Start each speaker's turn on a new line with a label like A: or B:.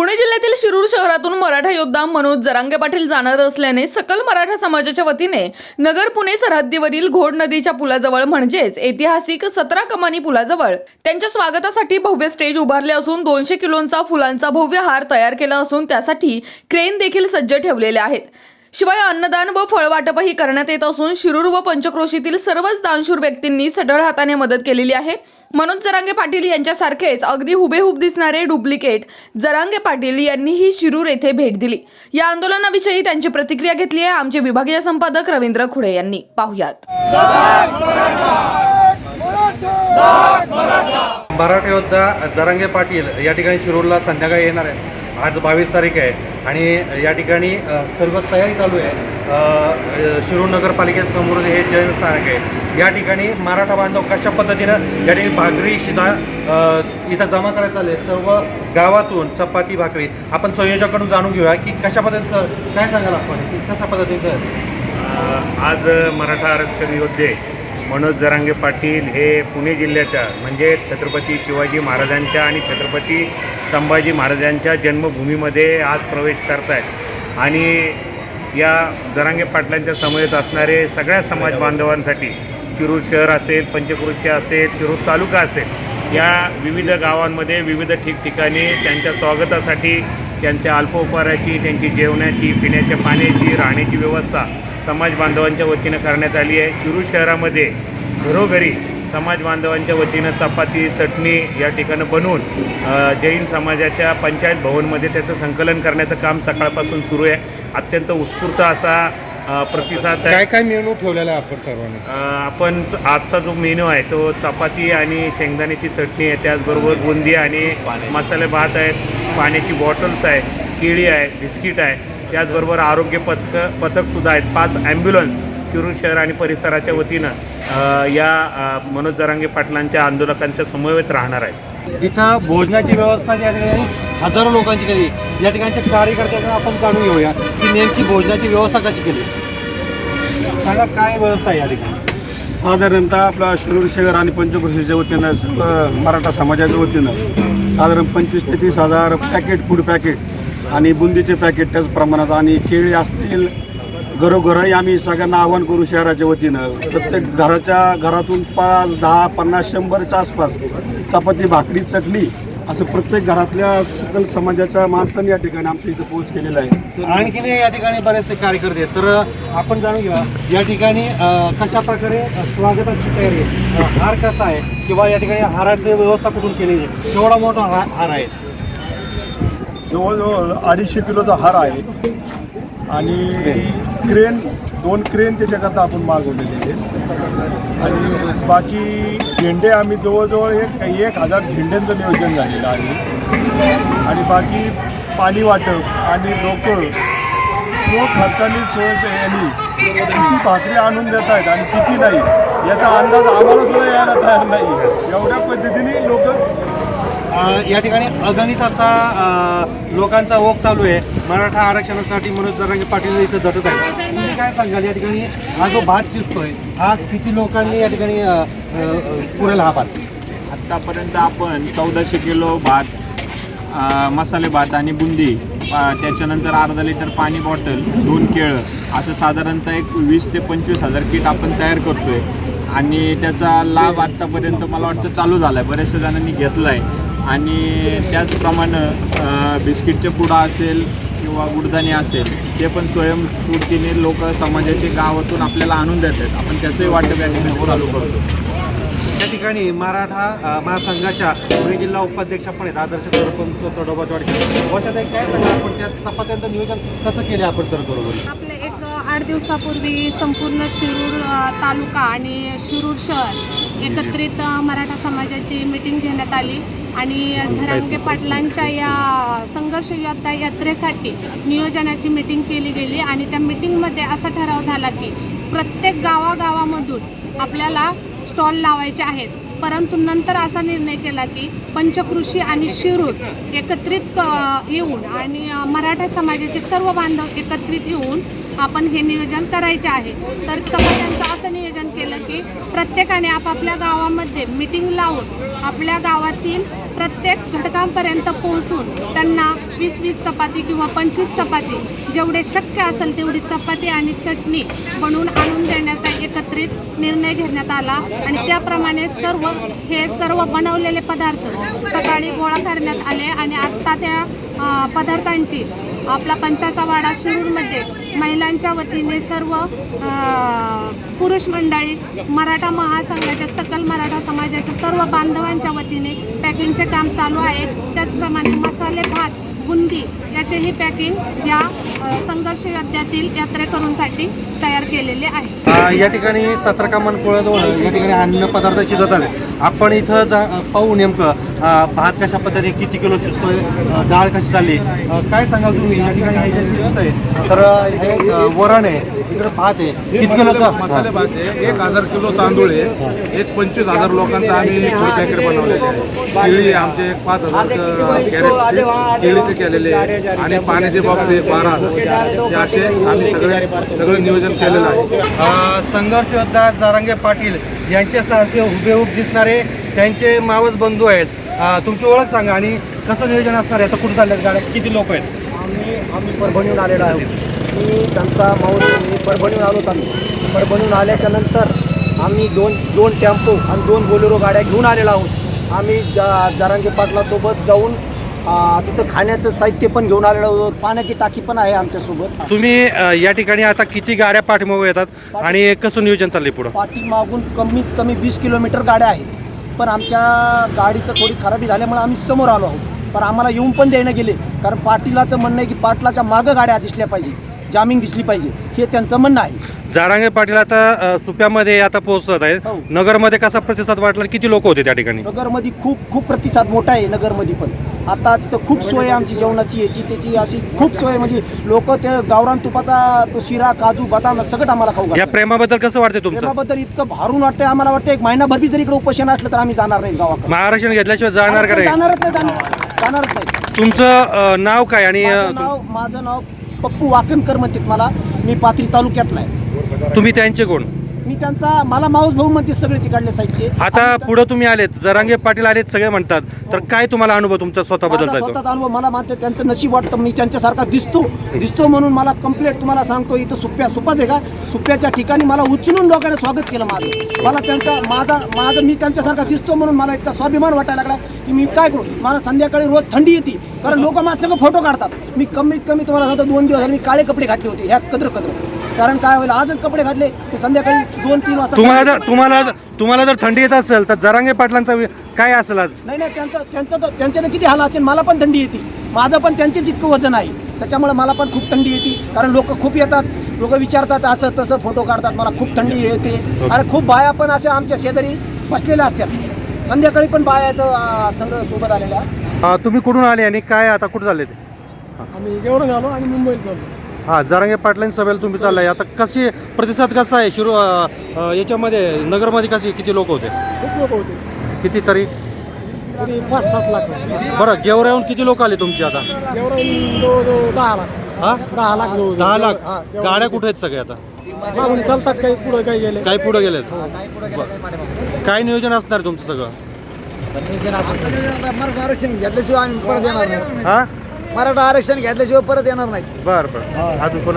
A: पुणे जिल्ह्यातील शिरूर शहरातून मराठा योद्धा मनोज जरांगे पाटील जाणार असल्याने सकल मराठा समाजाच्या वतीने नगर पुणे सरहद्दीवरील घोड नदीच्या पुलाजवळ म्हणजेच ऐतिहासिक सतरा कमानी पुलाजवळ त्यांच्या स्वागतासाठी भव्य स्टेज उभारले असून दोनशे किलोंचा फुलांचा भव्य हार तयार केला असून त्यासाठी क्रेन देखील सज्ज ठेवलेले आहेत. शिवाय अन्नदान व फळवाटपही करण्यात येत असून शिरूर व पंचक्रोशीतील सर्वच दानशूर व्यक्तींनी सढळ हाताने मदत केलेली आहे. मनोज जरांगे पाटील यांच्यासारखेच अगदी हुबेहूब दिसणारे डुप्लिकेट जरांगे पाटील यांनीही शिरूर येथे भेट दिली. या आंदोलनाविषयी त्यांची प्रतिक्रिया घेतली आहे आमचे विभागीय संपादक रवींद्र खुडे यांनी. पाहुयात.
B: मराठा योद्धा जरांगे पाटील या ठिकाणी शिरूरला संध्याकाळी येणार आहे आज बावीस तारीख आहे. आणि या ठिकाणी सर्व तयारी चालू आहे. अ, शिरूर नगरपालिकेसमोर हे जैनस्थानक आहे. या ठिकाणी मराठा बांधव कशा पद्धतीनं या ठिकाणी भाकरी शिदा इथं जमा करायचं चालले सर्व गावातून चपाती भाकरी. आपण संयोजकाकडून जाणून घेऊया की कशा पद्धतीचं काय सांगाल आपण? की कशा पद्धतीचं
C: आज मराठा आरक्षण योद्धे मनोज जरांगे पाटील हे पुणे जिल्ह्याच्या म्हणजे छत्रपती शिवाजी महाराजांच्या आणि छत्रपती संभाजी महाराजांच्या जन्मभूमीमध्ये आज प्रवेश करत आहेत आणि या जरांगे पाटलांच्या समवेत असणारे सगळ्या समाज बांधवांसाठी शिरूर शहर असेल पंचक्रोशी असेल शिरूर तालुका असेल या विविध गावांमध्ये विविध ठिकठिकाणी त्यांच्या स्वागतासाठी त्यांच्या अल्पोपहाराची त्यांची जेवणाची पिण्याच्या पाण्याची राहण्याची व्यवस्था समाज बांधवांच्या वतीनं करण्यात आली आहे. शिरूर शहरामध्ये घरोघरी समाज बांधवांच्या वतीनं चपाती चटणी या ठिकाणं बनवून जैन समाजाच्या पंचायत भवनमध्ये त्याचं संकलन करण्याचं काम सकाळपासून सुरू आहे. अत्यंत उत्स्फूर्त असा प्रतिसाद आहे.
B: काय काय मेनू ठेवलेला आहे आपण सर्वांनी?
C: आपण आजचा जो मेनू आहे तो चपाती आणि शेंगदाण्याची चटणी आहे. त्याचबरोबर बुंदी आणि मसाले भात आहेत पाण्याची बॉटल्स आहे केळी आहे बिस्किट आहे. त्याचबरोबर आरोग्य पथक पथकसुद्धा आहेत. पाच ॲम्ब्युलन्स शिरूर शहर आणि परिसराच्या वतीनं या मनोज जरांगे पाटलांच्या आंदोलकांच्या समवेत राहणार आहेत.
B: इथं भोजनाची व्यवस्था या ठिकाणी हजारो लोकांची केली. या ठिकाणच्या कार्यकर्त्यांना आपण जाणून घेऊया की नेमकी भोजनाची व्यवस्था कशी केली. सांगा काय व्यवस्था आहे या ठिकाणी?
D: साधारणतः आपला शिरूर शहर आणि पंचकृषीच्या वतीनं मराठा समाजाच्या वतीनं साधारण पंचवीस ते तीस हजार पॅकेट फूड पॅकेट आणि बुंदीचे पॅकेट त्याच प्रमाणात आणि केळी असतील घरोघरही आम्ही सगळ्यांना आवाहन करू शहराच्या वतीनं. प्रत्येक घराच्या घरातून पाच दहा पन्नास शंभरच्या आसपास चपाती भाकरी चटणी असं प्रत्येक घरातल्या सकल समाजाच्या माणसांनी या ठिकाणी आमच्या इथं पोहोच केलेला आहे.
B: आणखीन या ठिकाणी बरेचसे कार्यकर्ते आहेत. तर आपण जाणून घेऊया या ठिकाणी कशा प्रकारे स्वागताची तयारी हार कसा आहे? किंवा या ठिकाणी हाराची व्यवस्था कुठून केलेली आहे? केवढा मोठा हा हार आहे?
D: जवळजवळ अडीचशे किलोचा हार आहे. आणि क्रेन दोन क्रेन त्याच्याकरता आपण मागवलेले आहेत. आणि बाकी झेंडे आम्ही जवळजवळ एक एक हजार झेंड्यांचं नियोजन झालेलं आहे. आणि बाकी पाणी वाटप आणि लोक स्व खर्चाने स्वयंसेवानी किती भाकरी आणून देत आहेत आणि किती नाही याचा अंदाज आम्हाला सुद्धा यायला तयार नाही. एवढ्या पद्धतीने लोक
B: या ठिकाणी अगणित असा लोकांचा ओघ चालू आहे. मराठा आरक्षणासाठी मनोज जरांगे पाटील इथं झटत आहे तुम्ही काय सांगाल? या ठिकाणी हा जो भात शिजतोय हा किती लोकांनी या ठिकाणी पुरेल हा भात?
E: आत्तापर्यंत आपण चौदाशे किलो भात मसाले भात आणि बुंदी त्याच्यानंतर अर्धा लिटर पाणी बॉटल दोन केळं असं साधारणतः एक वीस ते पंचवीस हजार किट आपण तयार करतोय. आणि त्याचा लाभ आत्तापर्यंत मला वाटतं चालू झाला आहे बऱ्याचशा जणांनी घेतला आहे आणि त्याचप्रमाणे बिस्किटचे पुडा असेल किंवा गुडदाणे असेल ते पण स्वयंस्फूर्तीने लोक समाजाचे गावातून आपल्याला आणून देतात. आपण त्याचंही वाटप या ठिकाणी चालू करतो.
B: या ठिकाणी मराठा महासंघाच्या पुणे जिल्हा उपाध्यक्ष पण आहेत. आदर्श सरपंच तडोबाजवाडचे वर्षात एक काय सांगा आपण? त्या चपात्यांचं नियोजन कसं केलं आपण सर बरोबर?
F: आपले एक आठ दिवसापूर्वी संपूर्ण शिरूर तालुका आणि शिरूर शहर एकत्रित मराठा समाजाची मिटिंग घेण्यात आली. आणि झरांगे पाटलांच्या या संघर्ष योद्धा यात्रेसाठी नियोजनाची मिटिंग केली गेली आणि त्या मिटिंगमध्ये असा ठराव झाला की प्रत्येक गावागावामधून आपल्याला स्टॉल लावायचे आहेत. परंतु नंतर असा निर्णय केला की पंचकृषी आणि शिरूर एकत्रित क- येऊन आणि मराठा समाजाचे सर्व बांधव एकत्रित येऊन आपण हे नियोजन करायचे आहे. तर समाजांचं असं नियोजन केलं की प्रत्येकाने आपापल्या गावामध्ये मिटिंग लावून आपल्या गावातील प्रत्येक प्रत्येक घटकांपर्यंत पोहोचून त्यांना वीस वीस चपाती किंवा पंचवीस चपाती जेवढे शक्य असेल तेवढी चपाती आणि चटणी बनवून आणून देण्याचा एकत्रित निर्णय घेण्यात आला. आणि त्याप्रमाणे सर्व हे सर्व बनवलेले पदार्थ सकाळी गोळा करण्यात आले. आणि आत्ता त्या पदार्थांची आपला पंचाचा वाडा शिरूरमध्ये महिलांच्या वतीने सर्व पुरुष मंडळी मराठा महासंघाच्या सकल मराठा समाजाच्या सर्व बांधवांच्या वतीने पॅकिंगचे काम चालू आहे. त्याचप्रमाणे मसाले भात बुंदी याचेही पॅकिंग या संघर्ष योद्ध्यातील यात्रेकरूंसाठी तयार केलेले आहे.
B: या ठिकाणी सतरा कामान पोळ्याजवळ या ठिकाणी अन्न पदार्थ शिजत आले आपण इथं जा पाहू नेमकं भात कशा पद्धतीने किती किलो शिजतोय डाळ कशी चालली? काय सांगाल तुम्ही? या ठिकाणी तर हे वरण आहे इकडे भात आहे. किती किलो
G: मसाले भात आहे. एक हजार किलो तांदूळ आहे. एक पंचवीस हजार लोकांचा आम्ही पॅकेट बनवलेले आहे. केळी आमचे एक पाच हजार कॅरेट केळीचे केलेले आहे. आणि पाण्याचे बॉक्स आहे बारा हजार. हे असे आम्ही सगळे सगळं नियोजन केलेलं आहे
B: संघर्ष योद्धा जारांगे पाटील यांच्यासारखे हुबेहूब दिसणारे त्यांचे मावस बंधू आहेत तुमची ओळख सांगा आणि कसं नियोजन असणार आहे आता कुठं चालल्यात गाड्या किती लोक आहेत
H: आम्ही आम्ही परभणीहून आलेलो आहोत मी त्यांचा माऊस मी परभणीहून आलो होतो आम्ही परभणीहून आल्याच्यानंतर आम्ही दोन दोन टेम्पो आणि दोन बोलेरो गाड्या घेऊन आलेलो आहोत आम्ही जा जारांगे पाटलासोबत जाऊन तिथं खाण्याचं साहित्य पण घेऊन आलेलो आहोत पाण्याची टाकी पण आहे आमच्यासोबत.
B: तुम्ही अ, या ठिकाणी आता किती गाड्या पाठीमागे येतात आणि कसं नियोजन चाललंय पुढं?
H: पाठीमागून कमीत कमी वीस किलोमीटर गाड्या आहेत. पण आमच्या गाडीचं थोडी खराबी झाल्यामुळे आम्ही समोर आलो आहोत. पण आम्हाला येऊन पण देणं गेले. कारण पाटीलाचं म्हणणं आहे की पाटलाच्या मागं गाड्या दिसल्या पाहिजे जामिंग दिसली पाहिजे. हे त्यांचं म्हणणं आहे.
B: जारांगे पाटील आता सुप्यामध्ये आता पोहोचत आहेत.
H: हो.
B: नगरमध्ये कसा प्रतिसाद वाटला? किती लोक होते त्या ठिकाणी?
H: नगरमध्ये खूप खूप प्रतिसाद मोठा आहे नगरमध्ये पण. आता तिथं खूप सोय आहे आमची जेवणाची याची त्याची अशी खूप सोय आहे. म्हणजे लोक ते गावरान तुपाचा तो शिरा काजू बदाम सगळं आम्हाला खाऊ
B: या
H: घालतात.
B: प्रेमाबद्दल कसं वाटतं तुमचं?
H: प्रेमाबद्दल इतकं भारून वाटतंय. आम्हाला वाटतं एक महिनाभर बी जरी इकडे उपोषण असलं तर आम्ही जाणार नाही गावाकडे.
B: महाराष्ट्र घेतल्याशिवाय जाणार का नाही?
H: जाणारच नाही जाणार जाणारच नाही.
B: तुमचं अ, नाव काय? आणि अ,
H: माझं नाव माझं नाव पप्पू वाकणकर म्हणतात मला. मी पाथरी तालुक्यातला आहे.
B: तुम्ही त्यांचे कोण?
H: मी त्यांचा मला माऊस भाऊ म्हणते सगळे तिकडले साईडचे.
B: आता पुढे तुम्ही आलेत जरांगे पाटील आलेत सगळे म्हणतात. तर काय तुम्हाला अनुभव तुमचा स्वतःबद्दल
H: माझा स्वतःचा अनुभव मला मानते त्यांचं नशीब वाटतं मी त्यांच्यासारखा दिसतो. दिसतो म्हणून मला कंप्लेंट तुम्हाला सांगतो इथं सुप्या सुपाच आहे का? सुप्याच्या ठिकाणी मला उचलून लोकांनी स्वागत केलं माझं. मला त्यांचा माझा माझं मी त्यांच्यासारखा दिसतो म्हणून मला इतका स्वाभिमान वाटायला लागला की मी काय करू? मला संध्याकाळी रोज थंडी येते. कारण लोक माझं सगळं फोटो काढतात. मी कमीत कमी तुम्हाला सांगतो दोन दिवस झाले मी काळे कपडे घातले होते ह्या कद्र कद्र. कारण काय होईल? आजच कपडे घातले की संध्याकाळी दोन तीन वाजता
B: तुम्हाला जर तुम्हाला तुम्हाला जर थंडी येत असेल तर जरांगे पाटलांचा वि- काय असेल आज?
H: नाही नाही त्यांचं त्यांचं तर त्यांच्या तर किती हाल असेल? मला पण थंडी येते. माझं पण त्यांचेच इतकं वजन आहे. त्याच्यामुळे मला पण खूप थंडी येते. कारण लोक खूप येतात. लोक विचारतात असं तसं फोटो काढतात. मला खूप थंडी येते. आणि खूप बाया पण अशा आमच्या शेजारी बसलेल्या असतात. संध्याकाळी पण बाया आहेत अं, सगळं सोबत आलेल्या.
B: अ, तुम्ही कुठून आले आणि काय आता कुठे चालले ते?
H: आम्ही जेवढं आलो आणि मुंबईला चाललो.
B: हा जरांगे पाटलांच्या सभेला तुम्ही चाललाय. आता कशी प्रतिसाद कसा आहे? शिरू अ, याच्यामध्ये नगरमध्ये कशी किती लोक होते?
H: खूप लोक होते.
B: किती तरी?
H: तरी पाच सात लाख
B: बरं गेवऱ्याहून किती लोक आले तुमचे आता?
H: दहा लाख.
B: हा?
H: दहा लाख
B: दहा लाख? गाड्या कुठे आहेत सगळे आता?
H: मागून चालतात काही पुढे काही गेले.
B: काही पुढे गेलेत. बरं. काय नियोजन असणार तुमचं सगळं?
H: आरक्षण घेतल्याशिवाय आम्ही परत येणार नाही.
B: हा?
H: मराठा आरक्षण घेतल्याशिवाय परत येणार नाही
B: बरं बरं. अजून कोण